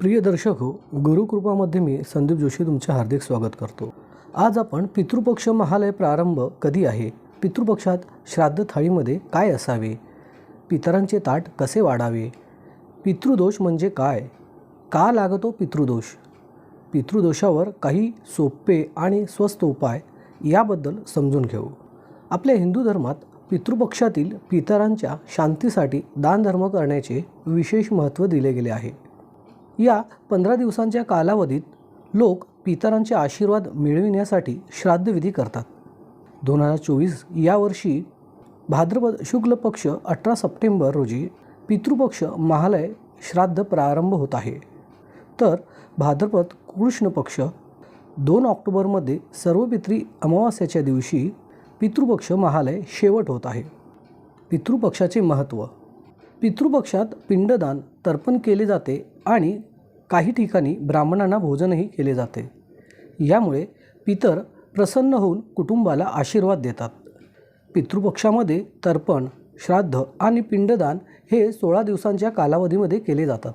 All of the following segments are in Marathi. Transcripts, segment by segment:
प्रिय दर्शक हो गुरुकृपामध्ये मी संदीप जोशी तुमचे हार्दिक स्वागत करतो. आज आपण पितृपक्ष महालय प्रारंभ कधी आहे? पितृपक्षात श्राद्ध थाळीमध्ये काय असावे? पितरांचे ताट कसे वाढावे? पितृदोष म्हणजे काय? का लागतो पितृदोष? पितृदोषावर काही सोपे आणि स्वस्त उपाय याबद्दल समजून घेऊ. आपल्या हिंदू धर्मात पितृपक्षातील पितरांच्या शांतीसाठी दानधर्म करण्याचे विशेष महत्त्व दिले गेले आहे. या पंधरा दिवसांच्या कालावधीत लोक पितरांचे आशीर्वाद मिळविण्यासाठी श्राद्धविधी करतात. दोन हजार चोवीस या वर्षी भाद्रपद शुक्ल पक्ष अठरा सप्टेंबर रोजी पितृपक्ष महालय श्राद्ध प्रारंभ होत आहे. तर भाद्रपद कृष्ण पक्ष दोन ऑक्टोबरमध्ये सर्व पित्री अमावास्याच्या दिवशी पितृपक्ष महालय शेवट होत आहे. पितृपक्षाचे महत्त्व पितृपक्षात पिंडदान तर्पण केले जाते आणि काही ठिकाणी ब्राह्मणांना भोजनही केले जाते. यामुळे पितर प्रसन्न होऊन कुटुंबाला आशीर्वाद देतात. पितृपक्षामध्ये तर्पण श्राद्ध आणि पिंडदान हे सोळा दिवसांच्या कालावधीमध्ये केले जातात.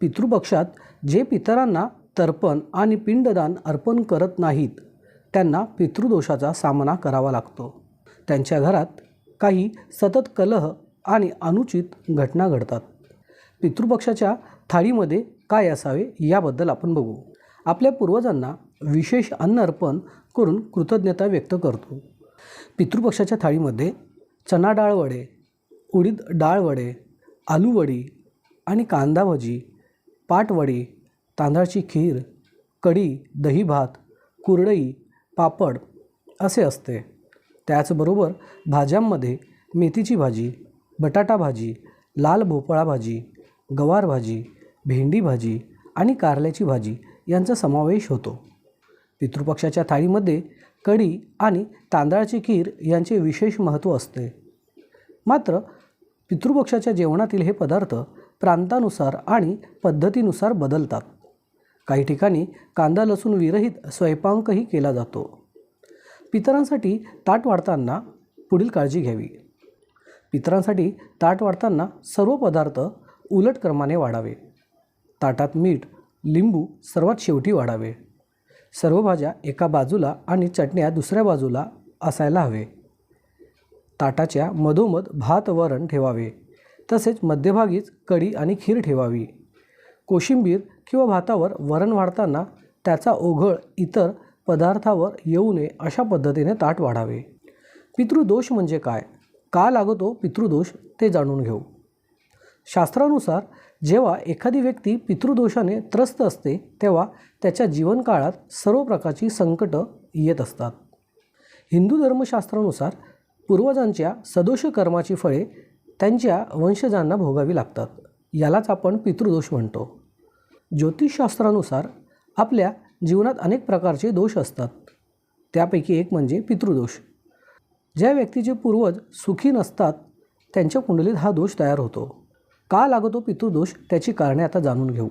पितृपक्षात जे पितरांना तर्पण आणि पिंडदान अर्पण करत नाहीत त्यांना पितृदोषाचा सामना करावा लागतो. त्यांच्या घरात काही सतत कलह आणि अनुचित घटना घडतात. पितृपक्षाच्या थाळीमध्ये काय असावे याबद्दल आपण बघू. आपल्या पूर्वजांना विशेष अन्न अर्पण करून कृतज्ञता व्यक्त करतो. पितृपक्षाच्या थाळीमध्ये चना डाळ वडे उडीद डाळ वडे आलू वडी आणि कांदा भजी पाटवडी तांदळाची खीर कढी दही भात कुरडई पापड असे असते. त्याचबरोबर भाज्यांमध्ये मेथीची भाजी बटाटा भाजी लाल भोपळा भाजी गवार भाजी भेंडी भाजी आणि कारल्याची भाजी यांचा समावेश होतो. पितृपक्षाच्या थाळीमध्ये कढी आणि तांदळाची खीर यांचे विशेष महत्त्व असते. मात्र पितृपक्षाच्या जेवणातील हे पदार्थ प्रांतानुसार आणि पद्धतीनुसार बदलतात. काही ठिकाणी कांदा लसूण विरहित स्वयंपाकही केला जातो. पितरांसाठी ताट वाढताना पुढील काळजी घ्यावी. पितरांसाठी ताट वाढताना सर्व पदार्थ उलट क्रमाने वाढावे. ताटात मीठ लिंबू सर्वात शेवटी वाढावे. सर्व भाज्या एका बाजूला आणि चटण्या दुसऱ्या बाजूला असायला हवे. ताटाच्या मधोमध भात वरण ठेवावे. तसेच मध्यभागीच कढी आणि खीर ठेवावी. कोशिंबीर किंवा भातावर वरण वाढताना त्याचा ओघळ इतर पदार्थावर येऊ नये अशा पद्धतीने ताट वाढावे. पितृदोष म्हणजे काय? का लागतो पितृदोष ते जाणून घेऊ. शास्त्रानुसार जेव्हा एखादी व्यक्ती पितृदोषाने त्रस्त असते तेव्हा त्याच्या जीवनकाळात सर्व प्रकारची संकटं येत असतात. हिंदू धर्मशास्त्रानुसार पूर्वजांच्या सदोष कर्माची फळे त्यांच्या वंशजांना भोगावी लागतात. यालाच आपण पितृदोष म्हणतो. ज्योतिषशास्त्रानुसार आपल्या जीवनात अनेक प्रकारचे दोष असतात. त्यापैकी एक म्हणजे पितृदोष. ज्या व्यक्तीचे पूर्वज सुखी नसतात त्यांच्या कुंडलीत हा दोष तयार होतो. का लागतो पितृदोष त्याची कारणे आता जाणून घेऊ.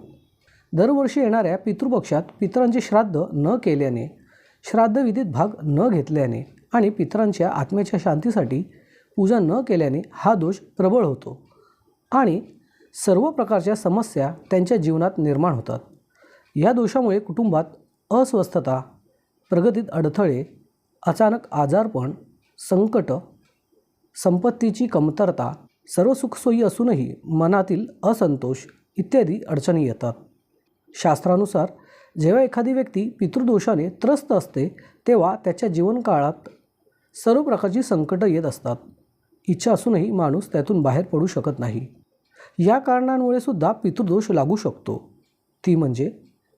दरवर्षी येणाऱ्या पितृपक्षात पितरांचे श्राद्ध न केल्याने श्राद्धविधीत भाग न घेतल्याने आणि पितरांच्या आत्म्याच्या शांतीसाठी पूजा न केल्याने हा दोष प्रबळ होतो आणि सर्व प्रकारच्या समस्या त्यांच्या जीवनात निर्माण होतात. या दोषामुळे कुटुंबात अस्वस्थता प्रगतीत अडथळे अचानक आजारपण संकट संपत्तीची कमतरता सर्व सुखसोयी असूनही मनातील असंतोष इत्यादी अडचणी येतात. शास्त्रानुसार जेव्हा एखादी व्यक्ती पितृदोषाने त्रस्त असते तेव्हा त्याच्या जीवनकाळात सर्व प्रकारची संकटं येत असतात. इच्छा असूनही माणूस त्यातून बाहेर पडू शकत नाही. या कारणांमुळे सुद्धा पितृदोष लागू शकतो. ती म्हणजे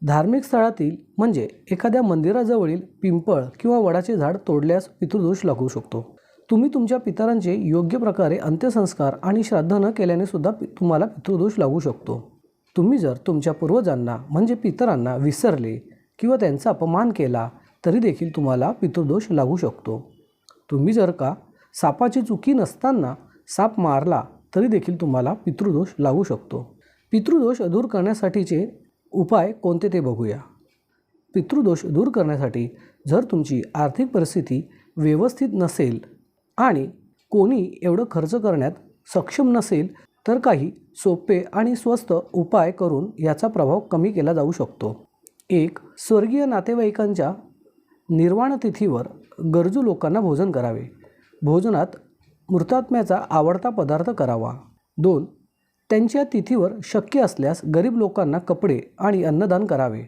धार्मिक स्थळातील म्हणजे एखाद्या मंदिराजवळील पिंपळ किंवा वडाचे झाड तोडल्यास पितृदोष लागू शकतो. तुम्ही तुमच्या पितरांचे योग्य प्रकारे अंत्यसंस्कार आणि श्राद्ध न केल्याने सुद्धा पि तुम्हाला पितृदोष लागू शकतो. तुम्ही जर तुमच्या पूर्वजांना म्हणजे पितरांना विसरले किंवा त्यांचा अपमान केला तरी देखील तुम्हाला पितृदोष लागू शकतो. तुम्ही जर का सापाची चुकी नसताना साप मारला तरी देखील तुम्हाला पितृदोष लागू शकतो. पितृदोष दूर करण्यासाठीचे उपाय कोणते ते बघूया. पितृदोष दूर करण्यासाठी जर तुमची आर्थिक परिस्थिती व्यवस्थित नसेल आणि कोणी एवढं खर्च करण्यात सक्षम नसेल तर काही सोपे आणि स्वस्त उपाय करून याचा प्रभाव कमी केला जाऊ शकतो. एक स्वर्गीय नातेवाईकांच्या निर्वाण तिथीवर गरजू लोकांना भोजन करावे. भोजनात मृतात्म्याचा आवडता पदार्थ करावा. दोन त्यांच्या तिथीवर शक्य असल्यास गरीब लोकांना कपडे आणि अन्नदान करावे.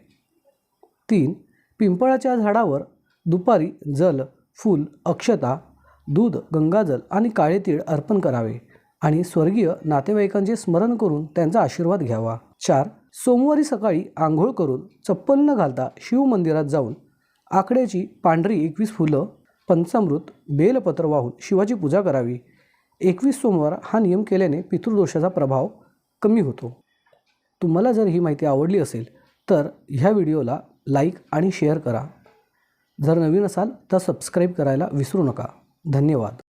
तीन पिंपळाच्या झाडावर दुपारी जल फूल अक्षता दूध गंगाजल आणि काळे तीळ अर्पण करावे आणि स्वर्गीय नातेवाईकांचे स्मरण करून त्यांचा आशीर्वाद घ्यावा. चार सोमवारी सकाळी आंघोळ करून चप्पल न घालता शिवमंदिरात जाऊन आकड्याची पांढरी एकवीस फुलं पंचामृत बेलपत्र वाहून शिवाची पूजा करावी. एकवीस सोमवार हा नियम केल्याने पितृदोषाचा प्रभाव कमी होतो. तुम्हाला जर ही माहिती आवडली असेल तर ह्या व्हिडिओला लाईक आणि शेअर करा. जर नवीन असाल तर सबस्क्राईब करायला विसरू नका. धन्यवाद.